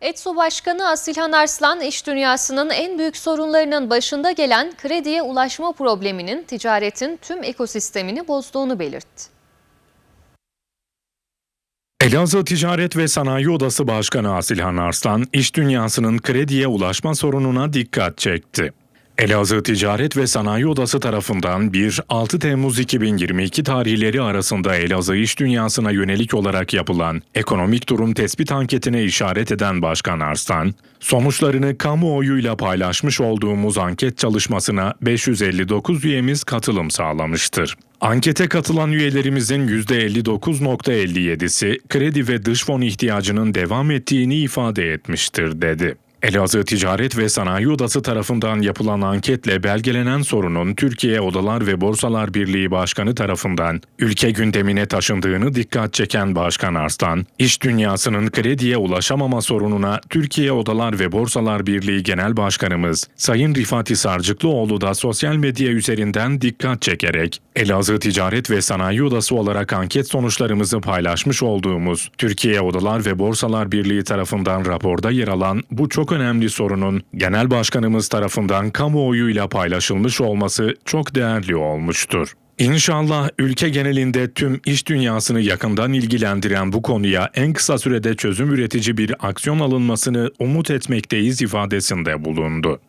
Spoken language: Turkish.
ETSO Başkanı Asilhan Arslan, iş dünyasının en büyük sorunlarının başında gelen krediye ulaşma probleminin ticaretin tüm ekosistemini bozduğunu belirtti. Elazığ Ticaret ve Sanayi Odası Başkanı Asilhan Arslan, iş dünyasının krediye ulaşma sorununa dikkat çekti. Elazığ Ticaret ve Sanayi Odası tarafından 1-6 Temmuz 2022 tarihleri arasında Elazığ iş dünyasına yönelik olarak yapılan ekonomik durum tespit anketine işaret eden Başkan Arslan, sonuçlarını kamuoyuyla paylaşmış olduğumuz anket çalışmasına 559 üyemiz katılım sağlamıştır. Ankete katılan üyelerimizin %59.57'si kredi ve dış fon ihtiyacının devam ettiğini ifade etmiştir dedi. Elazığ Ticaret ve Sanayi Odası tarafından yapılan anketle belgelenen sorunun Türkiye Odalar ve Borsalar Birliği Başkanı tarafından ülke gündemine taşındığını dikkat çeken Başkan Arslan, iş dünyasının krediye ulaşamama sorununa Türkiye Odalar ve Borsalar Birliği Genel Başkanımız Sayın Rifati Sarcıklıoğlu da sosyal medya üzerinden dikkat çekerek Elazığ Ticaret ve Sanayi Odası olarak anket sonuçlarımızı paylaşmış olduğumuz Türkiye Odalar ve Borsalar Birliği tarafından raporda yer alan bu çok önemli sorunun genel başkanımız tarafından kamuoyuyla paylaşılmış olması çok değerli olmuştur. İnşallah ülke genelinde tüm iş dünyasını yakından ilgilendiren bu konuya en kısa sürede çözüm üretici bir aksiyon alınmasını umut etmekteyiz ifadesinde bulundu.